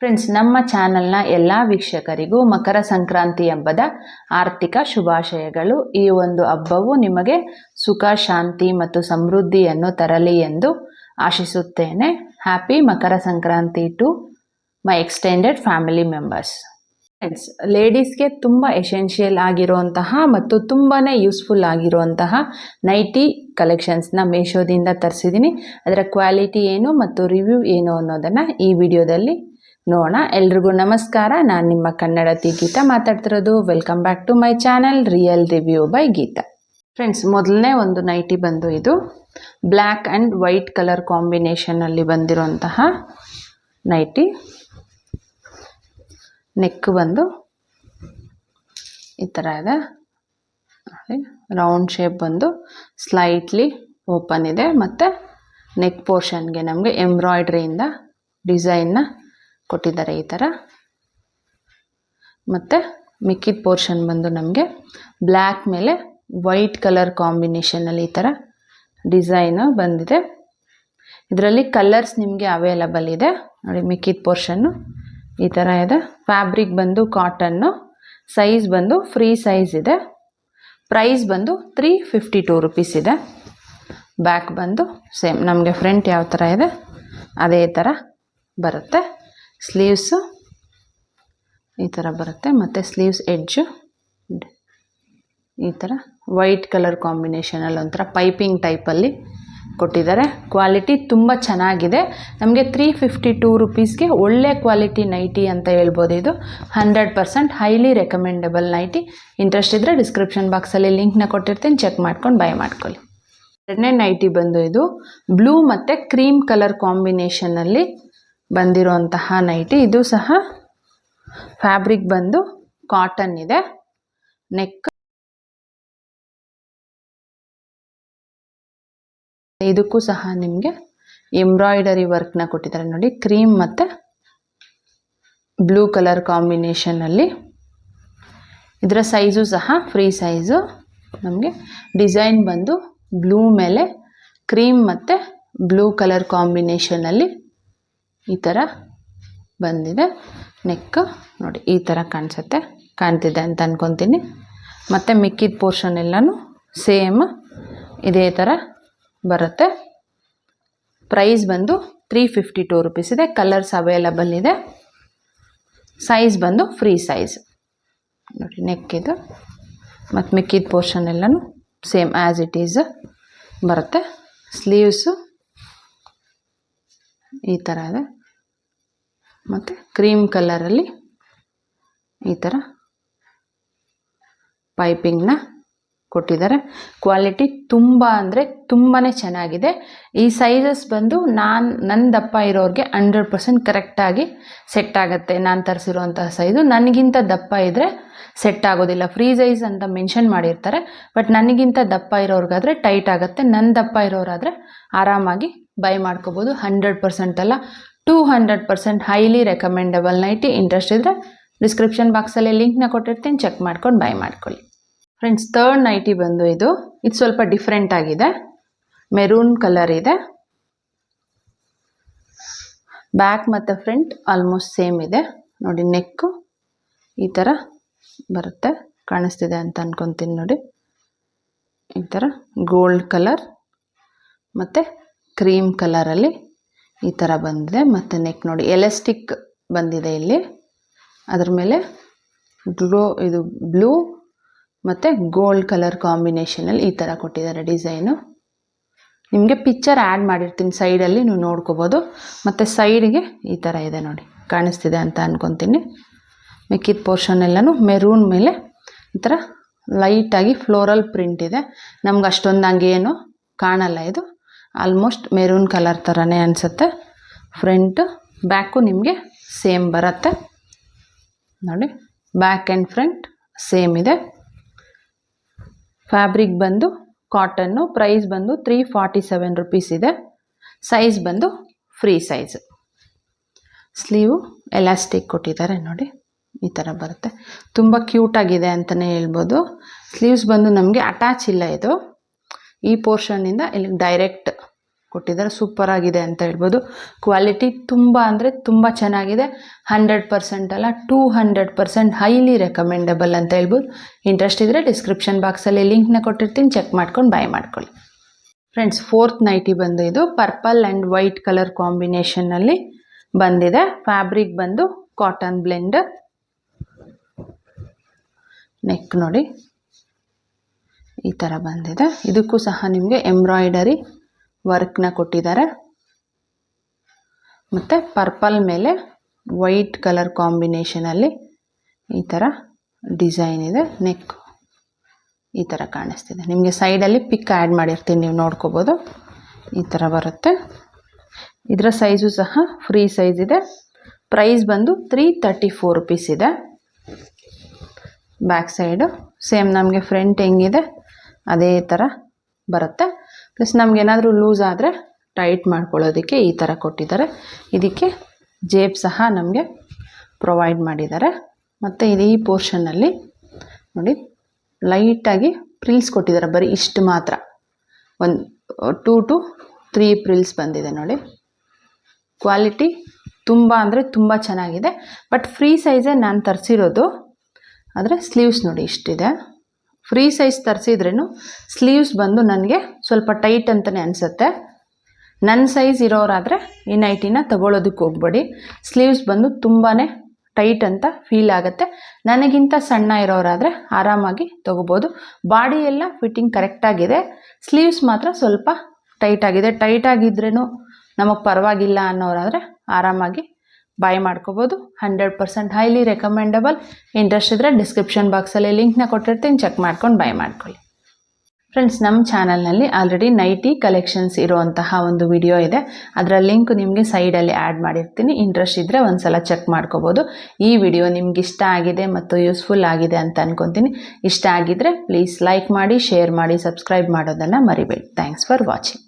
Friends ನಮ್ಮ ಚಾನೆಲ್ನ ಎಲ್ಲ ವೀಕ್ಷಕರಿಗೂ ಮಕರ ಸಂಕ್ರಾಂತಿ ಹಬ್ಬದ ಆರ್ಥಿಕ ಶುಭಾಶಯಗಳು. ಈ ಒಂದು ಹಬ್ಬವು ನಿಮಗೆ ಸುಖ, ಶಾಂತಿ ಮತ್ತು ಸಮೃದ್ಧಿಯನ್ನು ತರಲಿ ಎಂದು ಆಶಿಸುತ್ತೇನೆ. Happy Makara Sankranti to my extended family members friends ಲೇಡೀಸ್ಗೆ ತುಂಬ ಎಸೆನ್ಷಿಯಲ್ ಆಗಿರುವಂತಹ ಮತ್ತು ತುಂಬಾ ಯೂಸ್ಫುಲ್ ಆಗಿರುವಂತಹ ನೈಟಿ ಕಲೆಕ್ಷನ್ಸ್ನ ಮೀಶೋದಿಂದ ತರಿಸಿದ್ದೀನಿ. ಅದರ ಕ್ವಾಲಿಟಿ ಏನು ಮತ್ತು ರಿವ್ಯೂ ಏನು ಅನ್ನೋದನ್ನು ಈ ವಿಡಿಯೋದಲ್ಲಿ ನೋಡೋಣ. ಎಲ್ರಿಗೂ ನಮಸ್ಕಾರ. ನಾನು ನಿಮ್ಮ ಕನ್ನಡತಿ ಗೀತಾ ಮಾತಾಡ್ತಿರೋದು. Welcome back to my channel real review by Geetha. Friends ಮೊದಲನೇ ಒಂದು ನೈಟಿ ಬಂದು ಇದು ಬ್ಲ್ಯಾಕ್ ಆ್ಯಂಡ್ ವೈಟ್ ಕಲರ್ ಕಾಂಬಿನೇಷನಲ್ಲಿ ಬಂದಿರುವಂತಹ ನೈಟಿ. ನೆಕ್ ಬಂದು ಈ ಥರ ಇದೆ. ರೌಂಡ್ ಶೇಪ್ ಬಂದು ಸ್ಲೈಟ್ಲಿ ಓಪನ್ ಇದೆ. ಮತ್ತು ನೆಕ್ ಪೋರ್ಷನ್ಗೆ ನಮಗೆ ಎಂಬ್ರಾಯ್ಡ್ರಿಯಿಂದ ಡಿಸೈನ್ನ ಕೊಟ್ಟಿದ್ದಾರೆ ಈ ಥರ. ಮತ್ತು ಮಿಕ್ಕಿದ ಪೋರ್ಷನ್ ಬಂದು ನಮಗೆ ಬ್ಲ್ಯಾಕ್ ಮೇಲೆ ವೈಟ್ ಕಲರ್ ಕಾಂಬಿನೇಷನಲ್ಲಿ ಈ ಥರ ಡಿಸೈನು ಬಂದಿದೆ. ಇದರಲ್ಲಿ ಕಲರ್ಸ್ ನಿಮಗೆ ಅವೈಲಬಲ್ ಇದೆ. ನೋಡಿ ಮಿಕ್ಕಿದ ಪೋರ್ಷನ್ನು ಈ ಥರ ಇದೆ. ಫ್ಯಾಬ್ರಿಕ್ ಬಂದು ಕಾಟನ್ನು ಸೈಜ್ ಬಂದು ಫ್ರೀ ಸೈಜ್ ಇದೆ. ಪ್ರೈಸ್ ಬಂದು ತ್ರೀ ಫಿಫ್ಟಿ ಟೂ ರುಪೀಸ್ ಇದೆ. ಬ್ಯಾಕ್ ಬಂದು ಸೇಮ್ ನಮಗೆ ಫ್ರಂಟ್ ಯಾವ ಥರ ಇದೆ, ಅದೇ ಥರ ಬರುತ್ತೆ. ಸ್ಲೀವ್ಸು ಈ ಥರ ಬರುತ್ತೆ. ಮತ್ತು ಸ್ಲೀವ್ಸ್ ಎಡ್ಜು ಈ ಥರ ವೈಟ್ ಕಲರ್ ಕಾಂಬಿನೇಷನಲ್ಲಿ ಒಂಥರ ಪೈಪಿಂಗ್ ಟೈಪಲ್ಲಿ ಕೊಟ್ಟಿದ್ದಾರೆ. ಕ್ವಾಲಿಟಿ ತುಂಬ ಚೆನ್ನಾಗಿದೆ. ನಮಗೆ ತ್ರೀ ಫಿಫ್ಟಿ ಟೂ ರುಪೀಸ್ಗೆ ಒಳ್ಳೆ ಕ್ವಾಲಿಟಿ ನೈಟಿ ಅಂತ ಹೇಳ್ಬೋದು ಇದು. Hundred percent highly recommendable nighty interest ಇದ್ದರೆ ಡಿಸ್ಕ್ರಿಪ್ಷನ್ ಬಾಕ್ಸಲ್ಲಿ ಲಿಂಕ್ನ ಕೊಟ್ಟಿರ್ತೀನಿ. ಚೆಕ್ ಮಾಡ್ಕೊಂಡು ಬೈ ಮಾಡ್ಕೊಳ್ಳಿ. ಎರಡನೇ ನೈಟಿ ಬಂದು ಇದು ಬ್ಲೂ ಮತ್ತು ಕ್ರೀಮ್ ಕಲರ್ ಕಾಂಬಿನೇಷನಲ್ಲಿ ಬಂದಿರುವಂತಹ ನೈಟಿ ಇದು ಸಹ ಫ್ಯಾಬ್ರಿಕ್ ಬಂದು ಕಾಟನ್ ಇದೆ. ನೆಕ್ ಇದಕ್ಕೂ ಸಹ ನಿಮಗೆ ಎಂಬ್ರಾಯ್ಡರಿ ವರ್ಕ್ನ ಕೊಟ್ಟಿದ್ದಾರೆ ನೋಡಿ. ಕ್ರೀಮ್ ಮತ್ತು ಬ್ಲೂ ಕಲರ್ ಕಾಂಬಿನೇಷನಲ್ಲಿ ಇದರ ಸೈಜು ಸಹ ಫ್ರೀ ಸೈಜು ನಮಗೆ ಡಿಸೈನ್ ಬಂದು ಬ್ಲೂ ಮೇಲೆ ಕ್ರೀಮ್ ಮತ್ತು ಬ್ಲೂ ಕಲರ್ ಕಾಂಬಿನೇಷನಲ್ಲಿ ಈ ಥರ ಬಂದಿದೆ ನೆಕ್ಕು ನೋಡಿ ಈ ಥರ ಕಾಣಿಸುತ್ತೆ. ಕಾಣ್ತಿದೆ ಅಂತ ಅಂದ್ಕೊತೀನಿ ಮತ್ತು ಮಿಕ್ಕಿದ ಪೋರ್ಷನ್ ಎಲ್ಲನೂ ಸೇಮ್ ಇದೇ ಥರ ಬರುತ್ತೆ. ಪ್ರೈಸ್ ಬಂದು ತ್ರೀ ಫಿಫ್ಟಿ ಟೂ ರುಪೀಸ್ ಇದೆ. ಕಲರ್ಸ್ ಅವೈಲಬಲ್ ಇದೆ. ಸೈಜ್ ಬಂದು ಫ್ರೀ ಸೈಜ್ ನೋಡಿ ನೆಕ್ಕಿದು ಮತ್ತು ಮಿಕ್ಕಿದ ಪೋರ್ಷನ್ ಎಲ್ಲನೂ ಸೇಮ್ ಆ್ಯಸ್ ಇಟ್ ಈಸ್ ಬರುತ್ತೆ. ಸ್ಲೀವ್ಸು ಈ ಥರ ಇದೆ. ಮತ್ತು ಕ್ರೀಮ್ ಕಲರಲ್ಲಿ ಈ ಥರ ಪೈಪಿಂಗ್ನ ಕೊಟ್ಟಿದ್ದಾರೆ. ಕ್ವಾಲಿಟಿ ತುಂಬ ಅಂದರೆ ತುಂಬಾ ಚೆನ್ನಾಗಿದೆ. ಈ ಸೈಜಸ್ ಬಂದು ನಾನು ನನ್ನ ದಪ್ಪ ಇರೋರಿಗೆ ಹಂಡ್ರೆಡ್ ಪರ್ಸೆಂಟ್ ಕರೆಕ್ಟಾಗಿ ಸೆಟ್ ಆಗುತ್ತೆ. ನಾನು ತರಿಸಿರುವಂತಹ ಸೈಜು ನನಗಿಂತ ದಪ್ಪ ಇದ್ದರೆ ಸೆಟ್ ಆಗೋದಿಲ್ಲ. ಫ್ರೀ ಸೈಜ್ ಅಂತ ಮೆನ್ಷನ್ ಮಾಡಿರ್ತಾರೆ. ಬಟ್ ನನಗಿಂತ ದಪ್ಪ ಇರೋರಿಗಾದರೆ ಟೈಟ್ ಆಗುತ್ತೆ. ನನ್ನ ದಪ್ಪ ಇರೋರಾದರೆ ಆರಾಮಾಗಿ ಬೈ ಮಾಡ್ಕೋಬೋದು. ಹಂಡ್ರೆಡ್ ಪರ್ಸೆಂಟ್ ಅಲ್ಲ. Two hundred percent highly recommendable nighty interest ಇದ್ದರೆ ಡಿಸ್ಕ್ರಿಪ್ಷನ್ ಬಾಕ್ಸಲ್ಲಿ ಲಿಂಕ್ನ ಕೊಟ್ಟಿರ್ತೀನಿ. ಚೆಕ್ ಮಾಡ್ಕೊಂಡು ಬೈ ಮಾಡ್ಕೊಳ್ಳಿ. ಫ್ರೆಂಡ್ಸ್ ತರ್ಡ್ ನೈಟಿ ಬಂದು ಇದು. ಇದು ಸ್ವಲ್ಪ ಡಿಫ್ರೆಂಟ್ ಆಗಿದೆ. ಮೆರೂನ್ ಕಲರ್ ಇದೆ. ಬ್ಯಾಕ್ ಮತ್ತು ಫ್ರಂಟ್ ಆಲ್ಮೋಸ್ಟ್ ಸೇಮ್ ಇದೆ. ನೋಡಿ ನೆಕ್ಕು ಈ ಥರ ಬರುತ್ತೆ, ಕಾಣಿಸ್ತಿದೆ ಅಂತ ಅನ್ಕೊತೀನಿ ನೋಡಿ. ಈ ಥರ ಗೋಲ್ಡ್ ಕಲರ್ ಮತ್ತು ಕ್ರೀಮ್ ಕಲರಲ್ಲಿ ಈ ಥರ ಬಂದಿದೆ. ಮತ್ತು ನೆಕ್ ನೋಡಿ ಎಲೆಸ್ಟಿಕ್ ಬಂದಿದೆ ಇಲ್ಲಿ. ಅದ್ರ ಮೇಲೆ ಗ್ಲೋ ಇದು ಬ್ಲೂ ಮತ್ತು ಗೋಲ್ಡ್ ಕಲರ್ ಕಾಂಬಿನೇಷನಲ್ಲಿ ಈ ಥರ ಕೊಟ್ಟಿದ್ದಾರೆ ಡಿಸೈನು ನಿಮಗೆ ಪಿಕ್ಚರ್ ಆ್ಯಡ್ ಮಾಡಿರ್ತೀನಿ ಸೈಡಲ್ಲಿ ನೀವು ನೋಡ್ಕೋಬೋದು. ಮತ್ತು ಸೈಡ್ಗೆ ಈ ಥರ ಇದೆ ನೋಡಿ, ಕಾಣಿಸ್ತಿದೆ ಅಂತ ಅಂದ್ಕೊತೀನಿ ಮಿಕ್ಕಿದ ಪೋರ್ಷನ್ ಎಲ್ಲನೂ ಮೆರೂನ್ ಮೇಲೆ ಈ ಥರ ಲೈಟಾಗಿ ಫ್ಲೋರಲ್ ಪ್ರಿಂಟ್ ಇದೆ. ನಮ್ಗೆ ಅಷ್ಟೊಂದು ಹಂಗೇನು ಕಾಣಲ್ಲ ಇದು. ಆಲ್ಮೋಸ್ಟ್ ಮೆರೂನ್ ಕಲರ್ ಥರನೇ ಅನಿಸುತ್ತೆ. ಫ್ರಂಟು ಬ್ಯಾಕು ನಿಮಗೆ ಸೇಮ್ ಬರುತ್ತೆ. ನೋಡಿ ಬ್ಯಾಕ್ ಆ್ಯಂಡ್ ಫ್ರಂಟ್ ಸೇಮ್ ಇದೆ. ಫ್ಯಾಬ್ರಿಕ್ ಬಂದು ಕಾಟನ್ನು ಪ್ರೈಸ್ ಬಂದು ತ್ರೀ ಫಾರ್ಟಿ ಸೆವೆನ್ ರುಪೀಸ್ ಇದೆ. ಸೈಜ್ ಬಂದು ಫ್ರೀ ಸೈಜ್ ಸ್ಲೀವು ಎಲಾಸ್ಟಿಕ್ ಕೊಟ್ಟಿದ್ದಾರೆ ನೋಡಿ, ಈ ಥರ ಬರುತ್ತೆ. ತುಂಬ ಕ್ಯೂಟಾಗಿದೆ ಅಂತಲೇ ಹೇಳ್ಬೋದು. ಸ್ಲೀವ್ಸ್ ಬಂದು ನಮಗೆ ಅಟ್ಯಾಚ್ ಇಲ್ಲ ಇದು. ಈ ಪೋರ್ಷನ್ನಿಂದ ಇಲ್ಲಿಗೆ ಡೈರೆಕ್ಟ್ ಕೊಟ್ಟಿದ್ದಾರೆ. ಸೂಪರ್ ಆಗಿದೆ ಅಂತ ಹೇಳ್ಬೋದು. ಕ್ವಾಲಿಟಿ ತುಂಬ ಅಂದರೆ ತುಂಬ ಚೆನ್ನಾಗಿದೆ. ಹಂಡ್ರೆಡ್ ಪರ್ಸೆಂಟ್ ಅಲ್ಲ two hundred percent highly recommendable ಅಂತ ಹೇಳ್ಬೋದು. ಇಂಟ್ರೆಸ್ಟ್ ಇದ್ದರೆ ಡಿಸ್ಕ್ರಿಪ್ಷನ್ ಬಾಕ್ಸಲ್ಲಿ ಲಿಂಕ್ನ ಕೊಟ್ಟಿರ್ತೀನಿ. ಚೆಕ್ ಮಾಡ್ಕೊಂಡು ಬೈ ಮಾಡ್ಕೊಳ್ಳಿ. ಫ್ರೆಂಡ್ಸ್ ಫೋರ್ತ್ ನೈಟಿ ಬಂದು ಇದು ಪರ್ಪಲ್ ಆ್ಯಂಡ್ ವೈಟ್ ಕಲರ್ ಕಾಂಬಿನೇಷನ್ನಲ್ಲಿ ಬಂದಿದೆ. ಫ್ಯಾಬ್ರಿಕ್ ಬಂದು ಕಾಟನ್ ಬ್ಲೆಂಡ್ ನೆಕ್ ನೋಡಿ. ಈ ಥರ ಬಂದಿದೆ. ಇದಕ್ಕೂ ಸಹ ನಿಮಗೆ ಎಂಬ್ರಾಯ್ಡರಿ ವರ್ಕ್ನ ಕೊಟ್ಟಿದ್ದಾರೆ. ಮತ್ತು ಪರ್ಪಲ್ ಮೇಲೆ ವೈಟ್ ಕಲರ್ ಕಾಂಬಿನೇಷನಲ್ಲಿ ಈ ಥರ ಡಿಸೈನ್ ಇದೆ. ನೆಕ್ ಈ ಥರ ಕಾಣಿಸ್ತಿದೆ. ನಿಮಗೆ ಸೈಡಲ್ಲಿ ಪಿಕ್ ಆ್ಯಡ್ ಮಾಡಿರ್ತೀನಿ, ನೀವು ನೋಡ್ಕೋಬೋದು. ಈ ಥರ ಬರುತ್ತೆ. ಇದರ ಸೈಜು ಸಹ ಫ್ರೀ ಸೈಜ್ ಇದೆ. ಪ್ರೈಸ್ ಬಂದು ತ್ರೀ ತರ್ಟಿ ಫೋರ್ ರುಪೀಸ್ ಇದೆ ಬ್ಯಾಕ್ ಸೈಡು ಸೇಮ್ ನಮಗೆ ಫ್ರಂಟ್ ಹೆಂಗಿದೆ. ಅದೇ ಥರ ಬರುತ್ತೆ. ಪ್ಲಸ್ ನಮಗೇನಾದರೂ ಲೂಸ್ ಆದರೆ ಟೈಟ್ ಮಾಡ್ಕೊಳ್ಳೋದಕ್ಕೆ ಈ ಥರ ಕೊಟ್ಟಿದ್ದಾರೆ. ಇದಕ್ಕೆ ಜೇಬ್ ಸಹ ನಮಗೆ ಪ್ರೊವೈಡ್ ಮಾಡಿದ್ದಾರೆ. ಮತ್ತು ಇದು ಈ ಪೋರ್ಷನ್ನಲ್ಲಿ ನೋಡಿ ಲೈಟಾಗಿ ಪ್ರಿಲ್ಸ್ ಕೊಟ್ಟಿದ್ದಾರೆ. ಬರೀ ಇಷ್ಟು ಮಾತ್ರ. ಒಂದು ಟೂ ಟು ತ್ರೀ ಪ್ರಿಲ್ಸ್ ಬಂದಿದೆ ನೋಡಿ. ಕ್ವಾಲಿಟಿ ತುಂಬ ಅಂದರೆ ತುಂಬ ಚೆನ್ನಾಗಿದೆ. ಬಟ್ ಫ್ರೀ ಸೈಜೇ ನಾನು ತರಿಸಿರೋದು, ಆದರೆ ಸ್ಲೀವ್ಸ್ ನೋಡಿ ಇಷ್ಟಿದೆ. ಫ್ರೀ ಸೈಜ್ ತರಿಸಿದ್ರೂ ಸ್ಲೀವ್ಸ್ ಬಂದು ನನಗೆ ಸ್ವಲ್ಪ ಟೈಟ್ ಅಂತಲೇ ಅನಿಸುತ್ತೆ. ನನ್ನ ಸೈಜ್ ಇರೋರಾದರೆ ಈ ನೈಟಿನ ತಗೊಳ್ಳೋದಕ್ಕೆ ಹೋಗ್ಬೇಡಿ. ಸ್ಲೀವ್ಸ್ ಬಂದು ತುಂಬಾ ಟೈಟ್ ಅಂತ ಫೀಲ್ ಆಗುತ್ತೆ. ನನಗಿಂತ ಸಣ್ಣ ಇರೋರಾದರೆ ಆರಾಮಾಗಿ ತೊಗೋಬೋದು. ಬಾಡಿ ಎಲ್ಲ ಫಿಟ್ಟಿಂಗ್ ಕರೆಕ್ಟಾಗಿದೆ ಸ್ಲೀವ್ಸ್ ಮಾತ್ರ ಸ್ವಲ್ಪ ಟೈಟ್ ಆಗಿದೆ. ನಮಗೆ ಪರವಾಗಿಲ್ಲ ಅನ್ನೋರಾದರೆ ಆರಾಮಾಗಿ ಬಾಯ್ ಮಾಡ್ಕೋಬೋದು. Hundred percent highly recommendable interest ಇದ್ದರೆ ಡಿಸ್ಕ್ರಿಪ್ಷನ್ ಬಾಕ್ಸಲ್ಲಿ ಲಿಂಕ್ನ ಕೊಟ್ಟಿರ್ತೀನಿ. ಚೆಕ್ ಮಾಡ್ಕೊಂಡು ಬೈ ಮಾಡ್ಕೊಳ್ಳಿ. ಫ್ರೆಂಡ್ಸ್ ನಮ್ಮ ಚಾನಲ್ನಲ್ಲಿ ಆಲ್ರೆಡಿ ನೈಟಿ ಕಲೆಕ್ಷನ್ಸ್ ಇರುವಂತಹ ಒಂದು ವಿಡಿಯೋ ಇದೆ. ಅದರ ಲಿಂಕ್ ನಿಮಗೆ ಸೈಡಲ್ಲಿ ಆ್ಯಡ್ ಮಾಡಿರ್ತೀನಿ. ಇಂಟ್ರೆಸ್ಟ್ ಇದ್ದರೆ ಒಂದು ಸಲ ಚೆಕ್ ಮಾಡ್ಕೋಬೋದು. ಈ ವಿಡಿಯೋ ನಿಮ್ಗೆ ಇಷ್ಟ ಆಗಿದೆ ಮತ್ತು ಯೂಸ್ಫುಲ್ ಆಗಿದೆ ಅಂತ ಅನ್ಕೊತೀನಿ. ಇಷ್ಟ ಆಗಿದ್ದರೆ ಪ್ಲೀಸ್ ಲೈಕ್ ಮಾಡಿ ಶೇರ್ ಮಾಡಿ ಸಬ್ಸ್ಕ್ರೈಬ್ ಮಾಡೋದನ್ನು ಮರಿಬೇಡಿ. Thanks for watching